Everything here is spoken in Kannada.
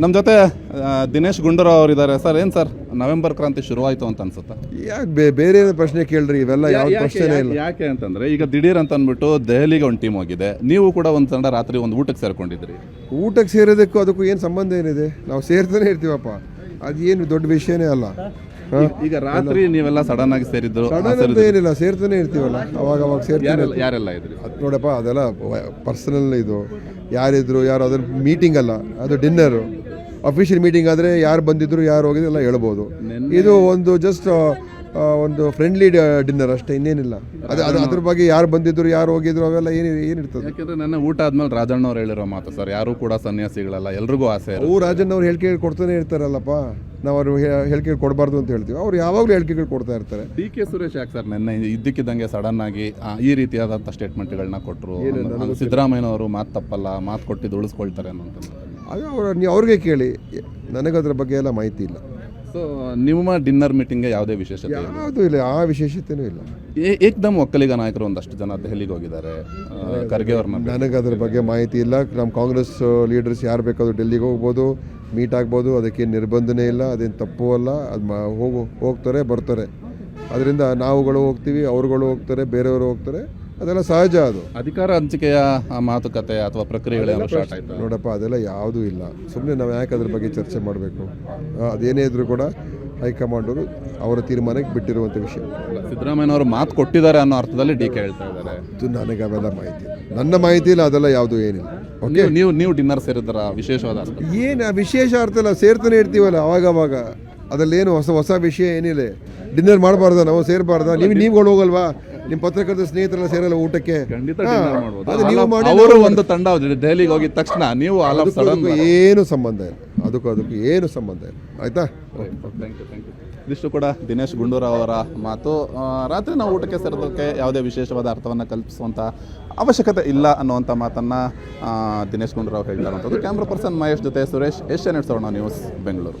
ನಮ್ಮ ಜೊತೆ ದಿನೇಶ್ ಗುಂಡೂರಾವ್ ಅವರು ಇದ್ದಾರೆ ಸರ್ ಏನು ಸರ್ ನವೆಂಬರ್ ಕ್ರಾಂತಿ ಶುರುವಾಯಿತು ಅಂತ ಅನ್ಸುತ್ತಾ? ಯಾಕೆ ಬೇರೆ ಪ್ರಶ್ನೆ ಕೇಳ್ರಿ ಇವೆಲ್ಲ ಯಾವ ಪ್ರಶ್ನೆ ಇಲ್ಲ. ಯಾಕೆ ಅಂತಂದ್ರೆ ಈಗ ದಿಢೀರ್ ಅಂತ ಅಂದ್ಬಿಟ್ಟು ದೆಹಲಿಗೆ ಒಂದು ಟೀಮ್ ಹೋಗಿದೆ. ನೀವು ಕೂಡ ಒಂದು ತಂಡ ರಾತ್ರಿ ಒಂದು ಊಟಕ್ಕೆ ಸೇರ್ಕೊಂಡಿದ್ರಿ. ಊಟಕ್ಕೆ ಸೇರೋದಕ್ಕೂ ಅದಕ್ಕೂ ಏನು ಸಂಬಂಧ ಏನಿದೆ? ನಾವು ಸೇರ್ತಾನೆ ಇರ್ತೀವಪ್ಪ. ಅದೇನು ದೊಡ್ಡ ವಿಷಯನೇ ಅಲ್ಲ. ಈಗ- ರಾತ್ರಿ ನೀವೆಲ್ಲ ಸಡನ್ ಆಗಿ ಸೇರಿದ್ರು ಸಡನ್ ಅಂತ. ಏನಿಲ್ಲ ಸೇರ್ತಾನೆ ಇರ್ತೀವಲ್ಲ ಅವಾಗ ಅವಾಗ ಸೇರ್ತಾನೆ ಯಾರೆಲ್ಲ ಯಾರೆಲ್ಲ ಇದ್ರಿ? ಅದು ನೋಡಪ್ಪ ಅದೆಲ್ಲ ಪರ್ಸನಲ್ ಇದು. ಯಾರಿದ್ರು ಯಾರು ಅದ್ರ ಮೀಟಿಂಗ್ ಅಲ್ಲ ಅದು ಡಿನ್ನರ್ ಅಫಿಷಿಯಲ್ ಮೀಟಿಂಗ್ ಆದರೆ ಯಾರು ಬಂದಿದ್ರು ಯಾರು ಹೋಗಿದ್ರು ಎಲ್ಲ ಹೇಳ್ಬೋದು. ಇದು ಒಂದು ಜಸ್ಟ್ ಒಂದು ಫ್ರೆಂಡ್ಲಿ ಡಿನ್ನರ್ ಅಷ್ಟೇ ಇನ್ನೇನಿಲ್ಲ. ಅದೇ ಅದು ಅದ್ರ ಬಗ್ಗೆ ಯಾರು ಬಂದಿದ್ರು ಯಾರು ಹೋಗಿದ್ರು ಅವೆಲ್ಲ ಏನು ಏನಿರ್ತದೆ. ಯಾಕಂದ್ರೆ ನನ್ನ ಊಟ ಆದ್ಮೇಲೆ ರಾಜಣ್ಣ ಅವ್ರು ಹೇಳಿರೋ ಮಾತು ಸರ್ ಯಾರು ಕೂಡ ಸನ್ಯಾಸಿಗಳಲ್ಲ ಎಲ್ರಿಗೂ ಆಸೆ ಇರುತ್ತೆ. ಅವು ರಾಜನ್ ಅವ್ರು ಹೇಳಿಕೆ ಕೊಡ್ತಾನೆ ಇರ್ತಾರಲ್ಲಪ್ಪ. ನಾವು ಅವ್ರು ಹೇಳಿಕೆ ಕೊಡಬಾರ್ದು ಅಂತ ಹೇಳ್ತೀವಿ. ಅವ್ರು ಯಾವಾಗಲೂ ಹೇಳಿಕೆಗಳು ಕೊಡ್ತಾ ಇರ್ತಾರೆ. ಡಿ ಕೆ ಸುರೇಶ್ ಯಾಕೆ ಸರ್ ನಿನ್ನೆ ಇದ್ದಕ್ಕಿದ್ದಂಗೆ ಸಡನ್ ಆಗಿ ಈ ರೀತಿಯಾದಂಥ ಸ್ಟೇಟ್ಮೆಂಟ್ಗಳನ್ನ ಕೊಟ್ಟರು ಸಿದ್ದರಾಮಯ್ಯನವರು ಮಾತು ತಪ್ಪಲ್ಲ ಮಾತು ಕೊಟ್ಟಿದ್ದು ಉಳಿಸ್ಕೊಳ್ತಾರೆ ಅನ್ನೋಂಥ ಅದು ಅವ್ರ ನೀವು ಅವ್ರಿಗೆ ಕೇಳಿ. ನನಗದ್ರ ಬಗ್ಗೆ ಎಲ್ಲ ಮಾಹಿತಿ ಇಲ್ಲ. ಸೊ ನಿಮ್ಮ ಡಿನ್ನರ್ ಮೀಟಿಂಗ್ಗೆ ಯಾವುದೇ ವಿಶೇಷತೆ ಯಾವುದೂ ಇಲ್ಲ ಆ ವಿಶೇಷತೆನೂ ಇಲ್ಲ. ಏಕ್ದಮ್ ಒಕ್ಕಲಿಗ ನಾಯಕರು ಒಂದಷ್ಟು ಜನ ದೆಹಲಿಗೆ ಹೋಗಿದ್ದಾರೆ. ಖರ್ಗೆ ಅವ್ರನ್ನ ನನಗೆ ಅದ್ರ ಬಗ್ಗೆ ಮಾಹಿತಿ ಇಲ್ಲ. ನಮ್ಮ ಕಾಂಗ್ರೆಸ್ ಲೀಡರ್ಸ್ ಯಾರು ಬೇಕಾದರೂ ಡೆಲ್ಲಿಗೆ ಹೋಗ್ಬೋದು. ಮೀಟ್ ಆಗ್ಬೋದು ಅದಕ್ಕೆ ನಿರ್ಬಂಧನೇ ಇಲ್ಲ ಅದೇನು ತಪ್ಪು ಅಲ್ಲ ಅದು ಮಾ ಹೋಗು ಹೋಗ್ತಾರೆ ಬರ್ತಾರೆ. ಅದರಿಂದ ನಾವುಗಳು ಹೋಗ್ತೀವಿ ಅವ್ರುಗಳು ಹೋಗ್ತಾರೆ ಬೇರೆಯವರು ಹೋಗ್ತಾರೆ ಅದೆಲ್ಲ ಸಹಜ ಅದು. ಅಧಿಕಾರ ಹಂಚಿಕೆಯ ಆ ಮಾತುಕತೆ ಅಥವಾ ಪ್ರಕ್ರಿಯೆಗಳೆಲ್ಲ ಸ್ಟಾರ್ಟ್ ಆಯ್ತು? ನೋಡಪ್ಪ ಅದೆಲ್ಲ ಯಾವುದೂ ಇಲ್ಲ. ಸುಮ್ಮನೆ ನಾವು ಯಾಕೆ ಅದ್ರ ಬಗ್ಗೆ ಚರ್ಚೆ ಮಾಡಬೇಕು? ಅದೇನೇ ಇದ್ರೂ ಕೂಡ ಹೈಕಮಾಂಡರು ಅವರ ತೀರ್ಮಾನಕ್ಕೆ ಬಿಟ್ಟಿರುವಂಥ ವಿಷಯ. ಸಿದ್ದರಾಮಯ್ಯನವರು ಮಾತು ಕೊಟ್ಟಿದ್ದಾರೆ ಅನ್ನೋ ಅರ್ಥದಲ್ಲಿ ಡಿ ಕೆ ಹೇಳ್ತಾ ಇದ್ದಾರೆ. ಇದು ನನಗೆ ಅವೆಲ್ಲ ಮಾಹಿತಿ ನನ್ನ ಮಾಹಿತಿ ಇಲ್ಲ ಅದೆಲ್ಲ ಯಾವುದೂ ಏನಿಲ್ಲ. ಓಕೆ ನೀವು ನೀವು ಡಿನ್ನರ್ ಸೇರಿದ್ರ ವಿಶೇಷವಾದ ಅರ್ಥ? ಏನು ವಿಶೇಷ ಅರ್ಥ ಇಲ್ಲ ಸೇರ್ತಾನೆ ಇರ್ತೀವಲ್ಲ ಅವಾಗ ಅವಾಗ ಅದರಲ್ಲೇನು ಹೊಸ ಹೊಸ ವಿಷಯ ಏನಿಲ್ಲ. ಡಿನ್ನರ್ ಮಾಡಬಾರ್ದ ನಾವು ಸೇರಬಾರ್ದ? ನೀವು ನೀವುಗಳು ಹೋಗಲ್ವಾ? ನಿಮ್ಮ ಪತ್ರಕರ್ತ ಸ್ನೇಹಿತರೆಲ್ಲ ಸೇರಲ್ಲ ಊಟಕ್ಕೆ? ಖಂಡಿತ ಮಾಡ್ಬೋದು. ಅದು ನೀವು ಅಲ್ಲ, ಮಾಡಿ ಅವರು ಒಂದು ತಂಡ ದೆಹಲಿಗೆ ಹೋಗಿದ ತಕ್ಷಣ ನೀವು ಆಲ್ ಆಫ್ ಸಡನ್ ಅದಕ್ಕೂ ಏನು ಸಂಬಂಧ ಇಲ್ಲ. ಅದಕ್ಕೂ ಅದಕ್ಕೂ ಏನು ಸಂಬಂಧ ಇಲ್ಲ. ಆಯ್ತಾ? ಇದಿಷ್ಟು ಕೂಡ ದಿನೇಶ್ ಗುಂಡೂರಾವ್ ಅವರ ಮಾತು. ಆ, ರಾತ್ರಿ ನಾವು ಊಟಕ್ಕೆ ಸೇರೋದಕ್ಕೆ ಯಾವುದೇ ವಿಶೇಷವಾದ ಅರ್ಥವನ್ನು ಕಲ್ಪಿಸುವಂಥ ಅವಶ್ಯಕತೆ ಇಲ್ಲ ಅನ್ನುವಂಥ ಮಾತನ್ನು ದಿನೇಶ್ ಗುಂಡೂರಾವ್ ಹೇಳ್ತಾರಂಥದ್ದು ಕ್ಯಾಮ್ರಾ ಪರ್ಸನ್ ಮಹೇಶ್ ಜೊತೆ Suresh Asianet news Bengaluru.